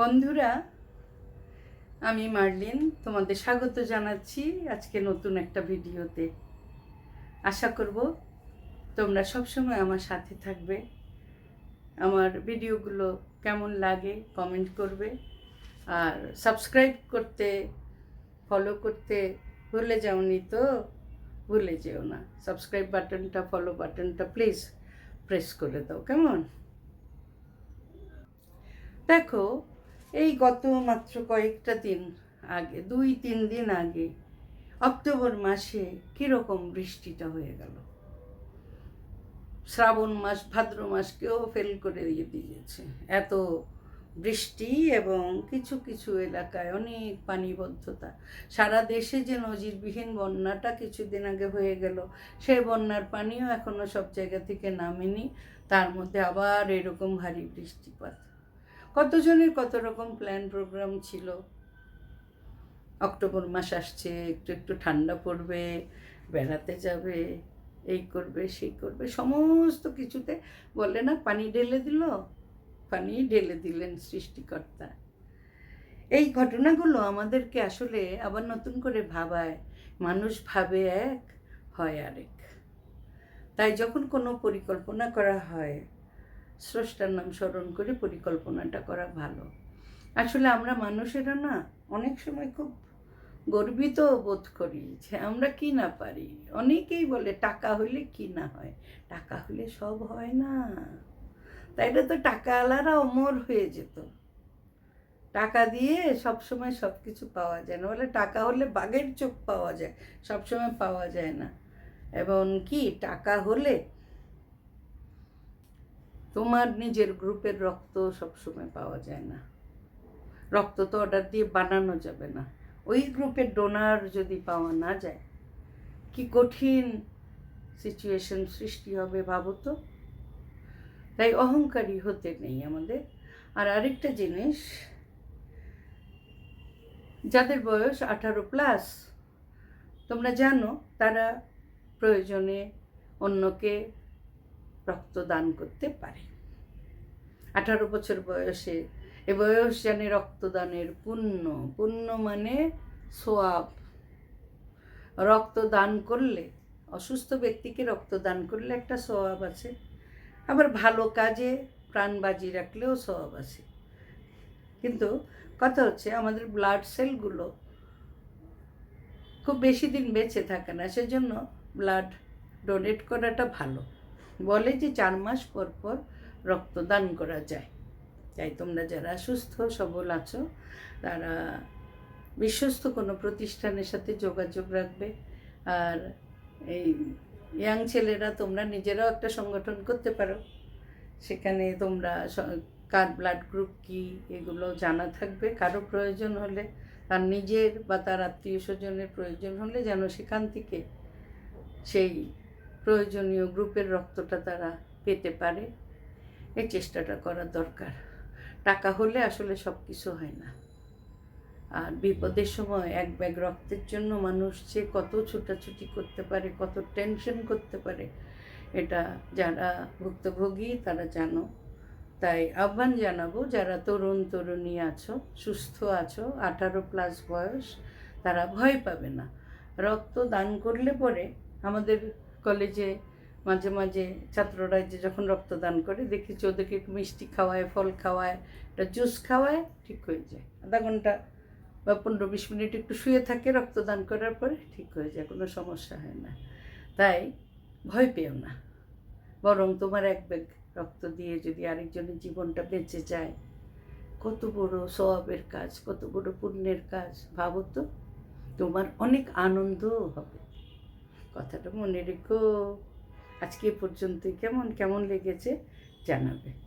বন্ধুরা, আমি মার্লিন তোমাদের স্বাগত জানাচ্ছি আজকে নতুন একটা ভিডিওতে। আশা করব তোমরা সবসময় আমার সাথে থাকবে। আমার ভিডিওগুলো কেমন লাগে কমেন্ট করবে। আর সাবস্ক্রাইব করতে ফলো করতে ভুলে যাওনি তো? ভুলে যেও না। সাবস্ক্রাইব বাটনটা ফলো বাটনটা প্লিজ প্রেস করে দাও, কেমন? দেখো এই গত মাত্র কয়েকটা দিন আগে, দুই, তিন দিন আগে, অক্টোবর মাসে কীরকম বৃষ্টিটা হয়ে গেল? শ্রাবণ মাস, ভাদ্র মাসকেও ফেল করে দিয়ে দিয়েছে। এত বৃষ্টি এবং কিছু কিছু এলাকায় অনেক পানিবদ্ধতা। সারা দেশে যে নজিরবিহীন বন্যাটা কিছুদিন আগে হয়ে গেল, সেই বন্যার পানিও এখনও সব জায়গা থেকে নামেনি। তার মধ্যে আবার এরকম ভারী বৃষ্টিপাত। কতজনের কত রকম প্ল্যান প্রোগ্রাম ছিল? অক্টোবর মাস আসছে, একটু একটু ঠান্ডা পড়বে, বেড়াতে যাবে, এই করবে, সেই করবে, সমস্ত কিছুতে বলে না, পানি ঢেলে দিল, পানি ঢেলে দিলেন সৃষ্টিকর্তা। এই ঘটনাগুলো আমাদেরকে আসলে আবার নতুন করে ভাবায়, মানুষ ভাবে এক, হয় আরেক। তাই যখন কোনো পরিকল্পনা করা হয় স্রষ্টার নাম স্মরণ করে পরিকল্পনাটা করা ভালো। আসলে আমরা মানুষেরা না অনেক সময় খুব গর্বিত বোধ করি যে আমরা কি না পারি। অনেকেই বলে টাকা হলে কি না হয়? টাকা হলে সব হয় না। তাইলে তো টাকাওয়ালারা অমর হয়ে যেত। টাকা দিয়ে সব সময় সব কিছু পাওয়া যায় না। বলে টাকা হলে বাঘের চোখ পাওয়া যায় সব সময় পাওয়া যায় না। এবং কি? টাকা হলে তোমার নিজের গ্রুপের রক্ত সবসময় পাওয়া যায় না। রক্ত তো অর্ডার দিয়ে বানানো যাবে না। ওই গ্রুপের ডোনার যদি পাওয়া না যায়, কি কঠিন সিচুয়েশন সৃষ্টি হবে ভাবো তো? তাই অহংকারী হতে নেই আমাদের। আর আরেকটা জিনিস, যাদের বয়স আঠারো প্লাস তোমরা জানো তারা প্রয়োজনে অন্যকে রক্তদান করতে পারে। আঠারো বছর বয়সে, এ বয়স জানে রক্তদানের পুণ্য। পুণ্য মানে সোয়াব। রক্তদান করলে, অসুস্থ ব্যক্তিকে রক্তদান করলে একটা স্বভাব আছে। আবার ভালো কাজে প্রাণ বাজি রাখলেও স্বভাব আছে। কিন্তু কথা হচ্ছে, আমাদের ব্লাড সেলগুলো খুব বেশি দিন বেঁচে থাকে না। সেজন্য ব্লাড ডোনেট করাটা ভালো। বলে যে চার মাস পর পর রক্তদান করা যায়। তাই তোমরা যারা সুস্থ, সবল আছো, তারা বিশ্বস্ত কোনো প্রতিষ্ঠানের সাথে যোগাযোগ রাখবে। আর এই ইয়াং ছেলেরা, তোমরা নিজেরাও একটা সংগঠন করতে পারো। সেখানে তোমরা কার ব্লাড গ্রুপ কি, এগুলো জানা থাকবে। কারও প্রয়োজন হলে, তার নিজের বা তার আত্মীয় স্বজনের প্রয়োজন হলে যেন সেখান থেকে সেই প্রয়োজনীয় গ্রুপের রক্তটা তারা পেতে পারে। এই চেষ্টাটা করা দরকার। টাকা হলে আসলে সব কিছু হয় না। আর বিপদের সময় এক ব্যাগ রক্তের জন্য মানুষ যে কত ছুটাছুটি করতে পারে, কত টেনশন করতে পারে, এটা যারা ভুক্তভোগী তারা জানো। তাই আহ্বান জানাব, যারা তরুণ তরুণী আছো, সুস্থ আছো, আঠারো প্লাস বয়স, তারা ভয় পাবে না। রক্ত দান করলে পরে আমাদের কলেজে মাঝে মাঝে ছাত্ররা যে যখন রক্তদান করে দেখেছি ওদেরকে একটু মিষ্টি খাওয়ায়, ফল খাওয়ায়, একটা জুস খাওয়ায়, ঠিক হয়ে যায়। আধা ঘণ্টা বা পনেরো বিশ মিনিট একটু শুয়ে থাকে রক্তদান করার পরে ঠিক হয়ে যায়, কোনো সমস্যা হয় না। তাই ভয় পেও না। বরং তোমার এক ব্যাগ রক্ত দিয়ে যদি আরেকজনের জীবনটা বেঁচে যায়, কত বড় সবাবের কাজ, কত বড় পুণ্যের কাজ, ভাবো তো, তোমার অনেক আনন্দও হবে। কথাটা মনে রেখো। আজকে পর্যন্ত পর্যন্তই। কেমন কেমন লেগেছে জানাবে।